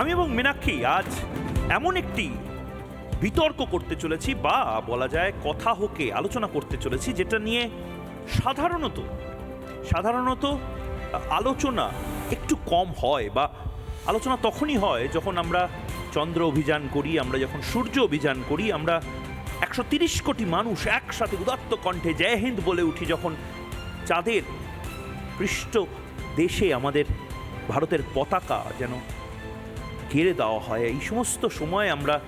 আমি এবং মীনাক্ষী আজ এমন একটি বিতর্ক করতে চলেছি বা বলা যায় কথা হোকে আলোচনা করতে চলেছি, যেটা নিয়ে সাধারণত সাধারণত আলোচনা একটু কম হয় বা আলোচনা তখনই হয় যখন আমরা চন্দ্র অভিযান করি, আমরা যখন সূর্য অভিযান করি, আমরা একশো তিরিশ কোটি মানুষ একসাথে উদাত্ত কণ্ঠে জয় হিন্দ বলে উঠি যখন চাঁদের পৃষ্ঠ দেশে আমাদের ভারতের পতাকা যেন ঘিরে দেওয়া হয়। এই সমস্ত সময় আমরা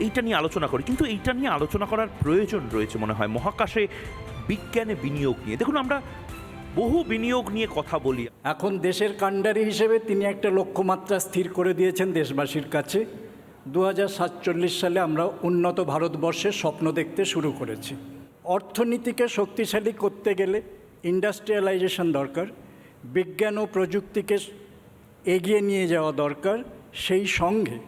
এইটা নিয়ে আলোচনা করি। কিন্তু এইটা নিয়ে আলোচনা করার প্রয়োজন রয়েছে মনে হয় মহাকাশে বিজ্ঞানে বিনিয়োগ নিয়ে। দেখুন, আমরা বহু বিনিয়োগ নিয়ে কথা বলি। এখন দেশের কাণ্ডারি হিসেবে তিনি একটা লক্ষ্যমাত্রা স্থির করে দিয়েছেন দেশবাসীর কাছে। দু হাজার সাতচল্লিশ সালে আমরা উন্নত ভারতবর্ষের স্বপ্ন দেখতে শুরু করেছি। অর্থনীতিকে শক্তিশালী করতে গেলে ইন্ডাস্ট্রিয়ালাইজেশন দরকার। বিজ্ঞান ও প্রযুক্তিকে এগিয়ে নিয়ে যাওয়া দরকার। সেই সঙ্গে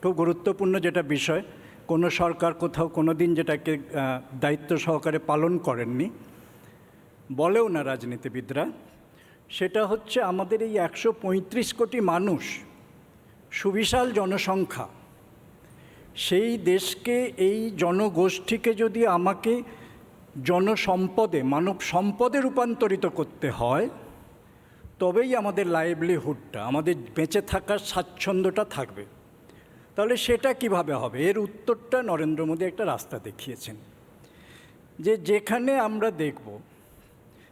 খুব গুরুত্বপূর্ণ যেটা বিষয়, কোনো সরকার কোথাও কোনো দিন যেটাকে দায়িত্ব সহকারে পালন করেননি, বলেও না রাজনীতিবিদরা, সেটা হচ্ছে আমাদের এই একশো পঁয়ত্রিশ কোটি মানুষ, সুবিশাল জনসংখ্যা, সেই দেশকে, এই জনগোষ্ঠীকে যদি আমাকে জনসম্পদে মানব সম্পদে রূপান্তরিত করতে হয় তবেই আমাদের লাইভলিহুডটা আমাদের বেঁচে থাকার স্বাচ্ছন্দ্যটা থাকবে। তাহলে সেটা কীভাবে হবে? এর উত্তরটা নরেন্দ্র মোদী একটা রাস্তা দেখিয়েছেন। যে যেখানে আমরা দেখব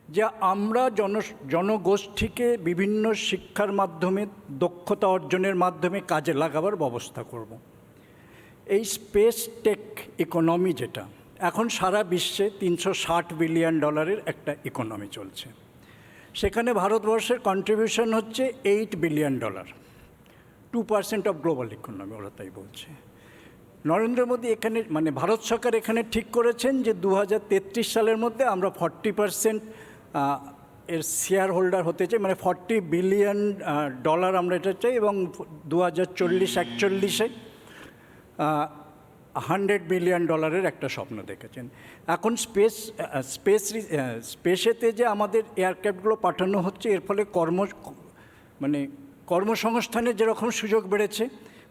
যে আমরা জন, জনগোষ্ঠীকে বিভিন্ন শিক্ষার মাধ্যমে, দক্ষতা অর্জনের মাধ্যমে কাজে লাগাবার ব্যবস্থা করব। এই স্পেস টেক ইকোনমি যেটা, এখন সারা বিশ্বে তিনশো ষাট বিলিয়ন ডলারের একটা ইকোনমি চলছে। সেখানে ভারতবর্ষের কন্ট্রিবিউশন হচ্ছে eight billion dollar two percent of global economy ওরা তাই বলছে। নরেন্দ্র মোদী এখানে মানে ভারত সরকার এখানে ঠিক করেছেন যে দু হাজার তেত্রিশ সালের মধ্যে আমরা ফর্টি পার্সেন্ট এর শেয়ার হোল্ডার হতে চাই মানে ফর্টি বিলিয়ন ডলার আমরা এটা চাই এবং দু হাজার চল্লিশ, একচল্লিশে হান্ড্রেড বিলিয়ন ডলারের একটা স্বপ্ন দেখেছেন। এখন স্পেস স্পেস স্পেসেতে যে আমাদের এয়ারক্রাফটগুলো পাঠানো হচ্ছে, এর ফলে কর্ম মানে কর্মসংস্থানের যেরকম সুযোগ বেড়েছে,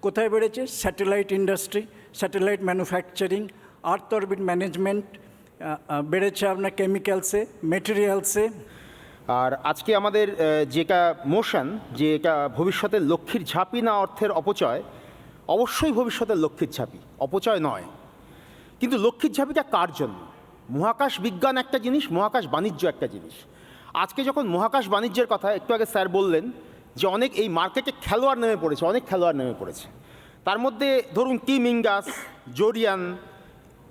কোথায় বেড়েছে? Satellite industry, satellite manufacturing, earth orbit management বেড়েছে আপনার কেমিক্যালসে, মেটেরিয়ালসে। আর আজকে আমাদের যেটা মোশন, যে এটা ভবিষ্যতের লক্ষ্মীর ঝাঁপি না অর্থের অপচয় অবশ্যই ভবিষ্যতের লক্ষ্মীর ঝাঁপি, অপচয় নয়। কিন্তু লক্ষ্মীর ঝাঁপিটা কার জন্য? মহাকাশ বিজ্ঞান একটা জিনিস, মহাকাশ বাণিজ্য একটা জিনিস। আজকে যখন মহাকাশ বাণিজ্যের কথা একটু আগে স্যার বললেন যে অনেক এই মার্কেটে খেলোয়াড় নেমে পড়েছে, অনেক খেলোয়াড় নেমে পড়েছে। তার মধ্যে ধরুন কিম ইঙ্গাস জোরিয়ান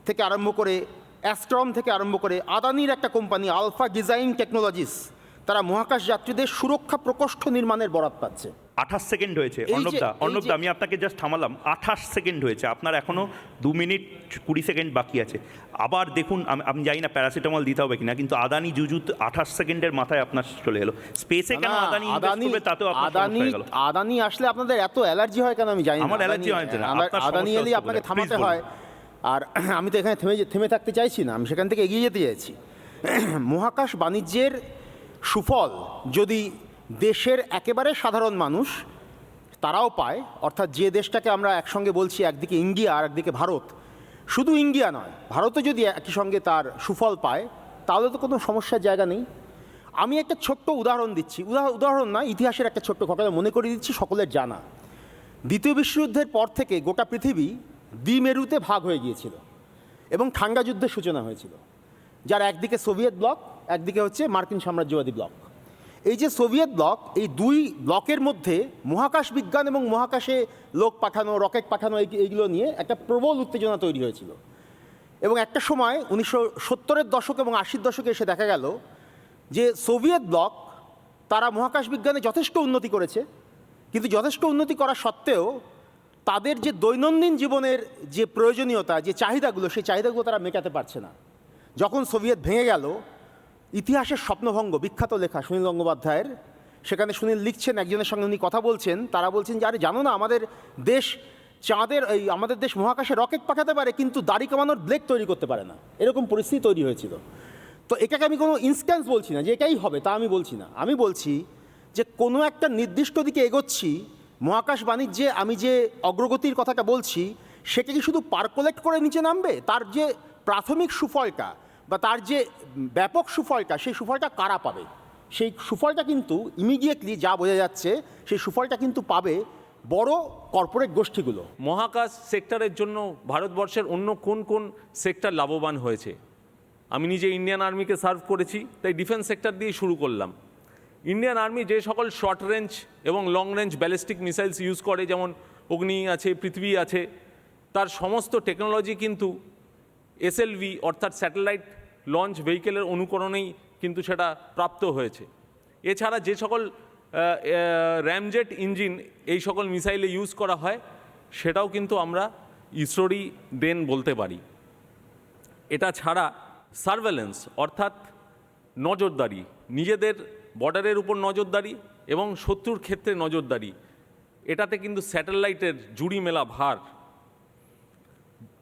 থেকে আরম্ভ করে, অ্যাস্ট্রম থেকে আরম্ভ করে, আদানির একটা কোম্পানি, আলফা ডিজাইন টেকনোলজিস, তারা মহাকাশ যাত্রীদের সুরক্ষা প্রকোষ্ঠ নির্মাণের বরাত পাচ্ছে। আঠাশ সেকেন্ড হয়েছে। অর্ণবদা অর্ণবদা আমি আপনাকে জাস্ট থামালাম। আঠাশ সেকেন্ড হয়েছে। আপনার এখনও দু মিনিট কুড়ি সেকেন্ড বাকি আছে। আবার দেখুন আমি আমি জানি না প্যারাসিটামল দিতে হবে কিনা কিন্তু আদানি জুজু আঠাশ সেকেন্ডের মাথায় আপনার চলে এলো স্পেসে কেন আদানি করবে তাতেও আদানি আদানি আসলে আপনাদের এত অ্যালার্জি হয় কেন আমি জানি না। আমার আদানি- হয় না, আদানি এলেই আপনাকে থামাতে হয়। আর আমি তো এখানে থেমে থেমে থাকতে চাইছি না। আমি সেখান থেকে এগিয়ে যেতে চাইছি। মহাকাশ বাণিজ্যের সুফল যদি দেশের একেবারে সাধারণ মানুষ, তারাও পায়। অর্থাৎ যে দেশটাকে আমরা একসঙ্গে বলছি, একদিকে ইন্ডিয়া আর একদিকে ভারত, শুধু ইন্ডিয়া নয়, ভারতও যদি একই সঙ্গে তার সুফল পায়, তাহলে তো কোনো সমস্যার জায়গা নেই। আমি একটা ছোট্ট উদাহরণ দিচ্ছি। উদাহ- উদাহরণ না, ইতিহাসের একটা ছোট্ট ঘটনা মনে করিয়ে দিচ্ছি, সকলের জানা। দ্বিতীয় বিশ্বযুদ্ধের পর থেকে গোটা পৃথিবী দ্বিমেরুতে ভাগ হয়ে গিয়েছিল এবং ঠান্ডা যুদ্ধের সূচনা হয়েছিল, যার একদিকে সোভিয়েত ব্লক, একদিকে হচ্ছে মার্কিন সাম্রাজ্যবাদী ব্লক। এই যে সোভিয়েত ব্লক, এই দুই ব্লকের মধ্যে মহাকাশ বিজ্ঞান এবং মহাকাশে লোক পাঠানো, রকেট পাঠানো, এই- এইগুলো নিয়ে একটা প্রবল উত্তেজনা তৈরি হয়েছিল। এবং একটা সময় উনিশশো সত্তরের দশক এবং আশির দশকে এসে দেখা গেল যে সোভিয়েত ব্লক, তারা মহাকাশ বিজ্ঞানে যথেষ্ট উন্নতি করেছে। কিন্তু যথেষ্ট উন্নতি করা সত্ত্বেও তাদের যে দৈনন্দিন জীবনের যে প্রয়োজনীয়তা, যে চাহিদাগুলো, সেই চাহিদাগুলো তারা মেটাতে পারছে না। যখন সোভিয়েত ভেঙে গেল ইতিহাসের স্বপ্নভঙ্গ, বিখ্যাত লেখা সুনীল গঙ্গোপাধ্যায়ের, সেখানে সুনীল লিখছেন, একজনের সঙ্গে উনি কথা বলছেন, তারা বলছেন যে, আরে জানো না, আমাদের দেশ চাঁদের এই, আমাদের দেশ মহাকাশে রকেট পাঠাতে পারে, কিন্তু দাড়ি কামানোর ব্লেক তৈরি করতে পারে না। এরকম পরিস্থিতি তৈরি হয়েছিল। তো এটাকে আমি কোনো ইনস্ট্যান্স বলছি না যে এটাই হবে, তা আমি বলছি না। আমি বলছি যে, কোনো একটা নির্দিষ্ট দিকে এগোচ্ছি, মহাকাশ বাণিজ্যে আমি যে অগ্রগতির কথাটা বলছি, সেটা কি শুধু পার্কোলেট করে নিচে নামবে? তার যে প্রাথমিক সুফলটা বা তার যে ব্যাপক সুফলটা, সেই সুফলটা কারা পাবে? সেই সুফলটা কিন্তু ইমিডিয়েটলি যা বোঝা যাচ্ছে, সেই সুফলটা কিন্তু পাবে বড় কর্পোরেট গোষ্ঠীগুলো। মহাকাশ সেক্টরের জন্য ভারতবর্ষের অন্য কোন কোন সেক্টর লাভবান হয়েছে? আমি নিজে ইন্ডিয়ান আর্মিকে সার্ভ করেছি, তাই ডিফেন্স সেক্টর দিয়ে শুরু করলাম। ইন্ডিয়ান আর্মি যে সকল শর্ট রেঞ্জ এবং long range ballistic missiles use করে, যেমন অগ্নি আছে, পৃথিবী আছে, তার সমস্ত টেকনোলজি কিন্তু এসএলভি অর্থাৎ স্যাটেলাইট লঞ্চ ভেহিকেলের অনুকরণেই কিন্তু সেটা প্রাপ্ত হয়েছে। এছাড়া যে সকল র্যামজেট ইঞ্জিন এই সকল মিসাইলে ইউজ করা হয়, সেটাও কিন্তু আমরা ইসরোরই দেন বলতে পারি। এটা ছাড়া সার্ভেলেন্স অর্থাৎ নজরদারি, নিজেদের বর্ডারের উপর নজরদারি এবং শত্রুর ক্ষেত্রে নজরদারি, এটাতে কিন্তু স্যাটেলাইটের জুড়ি মেলা ভার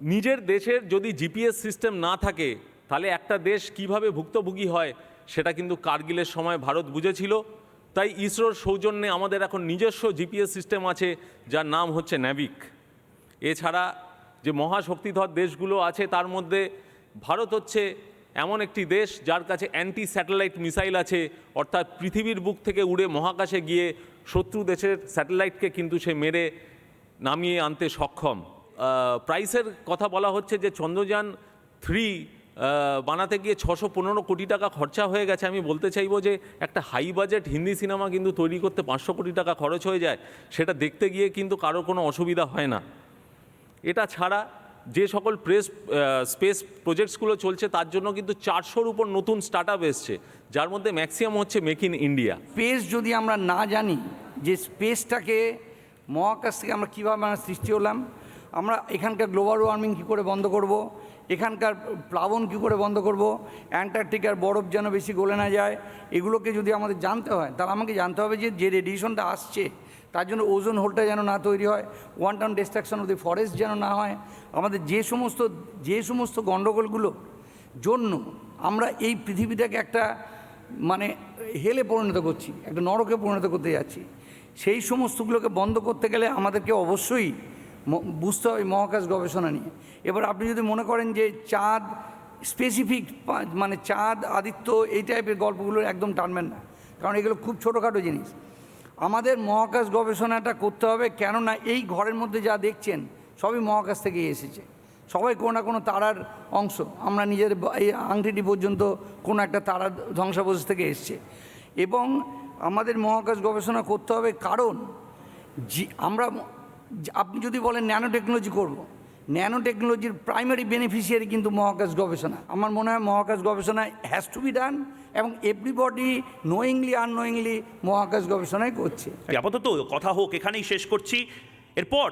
নিজের দেশের যদি জিপিএস সিস্টেম না থাকে, তাহলে একটা দেশ কীভাবে ভুক্তভোগী হয়, সেটা কিন্তু কার্গিলের সময় ভারত বুঝেছিল। তাই ইসরোর সৌজন্যে আমাদের এখন নিজস্ব জিপিএস সিস্টেম আছে, যার নাম হচ্ছে ন্যাভিক। এছাড়া যে মহাশক্তিধর দেশগুলো আছে, তার মধ্যে ভারত হচ্ছে এমন একটি দেশ যার কাছে অ্যান্টি স্যাটেলাইট মিসাইল আছে, অর্থাৎ পৃথিবীর বুক থেকে উড়ে মহাকাশে গিয়ে শত্রু দেশের স্যাটেলাইটকে কিন্তু সে মেরে নামিয়ে আনতে সক্ষম। প্রাইসের কথা বলা হচ্ছে যে চন্দ্রযান থ্রি বানাতে গিয়ে ছশো পনেরো কোটি টাকা খরচা হয়ে গেছে। আমি বলতে চাইব যে একটা হাই বাজেট হিন্দি সিনেমা কিন্তু তৈরি করতে পাঁচশো কোটি টাকা খরচ হয়ে যায়। সেটা দেখতে গিয়ে কিন্তু কারোর কোনো অসুবিধা হয় না। এটা ছাড়া যে সকল প্রেস স্পেস প্রজেক্টসগুলো চলছে, তার জন্য কিন্তু চারশোর উপর নতুন স্টার্ট আপ এসছে। যার মধ্যে ম্যাক্সিমাম হচ্ছে মেক ইন ইন্ডিয়া স্পেস যদি আমরা না জানি যে স্পেসটাকে মহাকাশ থেকে আমরা কীভাবে আমরা সৃষ্টি হলাম আমরা এখানকার গ্লোবাল ওয়ার্মিং কী করে বন্ধ করব। এখানকার প্লাবন কী করে বন্ধ করব। অ্যান্টার্কটিকার বরফ যেন বেশি গলে না যায়, এগুলোকে যদি আমাদের জানতে হয়, তাহলে আমাকে জানতে হবে যে যে রেডিয়েশনটা আসছে, তার জন্য ওজন হোলটা যেন না তৈরি হয় wanton destruction of the forest যেন না হয় আমাদের যে সমস্ত যে সমস্ত গণ্ডগোলগুলো জন্য আমরা এই পৃথিবীটাকে একটা মানে হেলে পরিণত করছি, একটা নরকে পরিণত করতে যাচ্ছি, সেই সমস্তগুলোকে বন্ধ করতে গেলে আমাদেরকে অবশ্যই বুঝতে হবে মহাকাশ গবেষণা নিয়ে। এবার আপনি যদি মনে করেন যে চাঁদ স্পেসিফিক মানে চাঁদ, আদিত্য এই টাইপের গল্পগুলো একদম টানবেন না, কারণ এগুলো খুব ছোটোখাটো জিনিস। আমাদের মহাকাশ গবেষণাটা করতে হবে কেননা এই ঘরের মধ্যে যা দেখছেন সবই মহাকাশ থেকে এসেছে। সবাই কোনো না কোনো তারার অংশ, আমরা নিজের এই আংটিটি পর্যন্ত কোনো একটা তারার ধ্বংসাবশেষ থেকে এসছে। এবং আমাদের মহাকাশ গবেষণা করতে হবে কারণ যে আমরা আপনি যদি বলেন ন্যানো টেকনোলজি করব ন্যানো টেকনোলজির প্রাইমারি বেনিফিশিয়ারি কিন্তু মহাকাশ গবেষণা। আমার মনে হয় মহাকাশ গবেষণা হ্যাজ টু বি ডান এবং এভরিবডি নোয়িংলি আননোয়িংলি মহাকাশ গবেষণাই করছে। আপাতত কথা হোক, এখানেই শেষ করছি। এরপর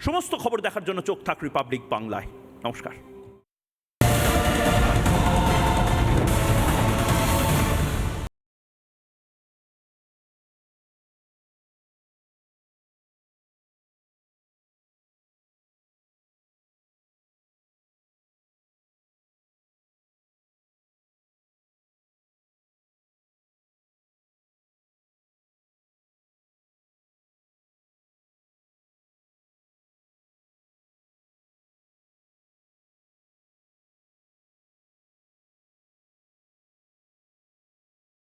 সমস্ত খবর দেখার জন্য চোখ থাক রিপাবলিক বাংলায়। নমস্কার।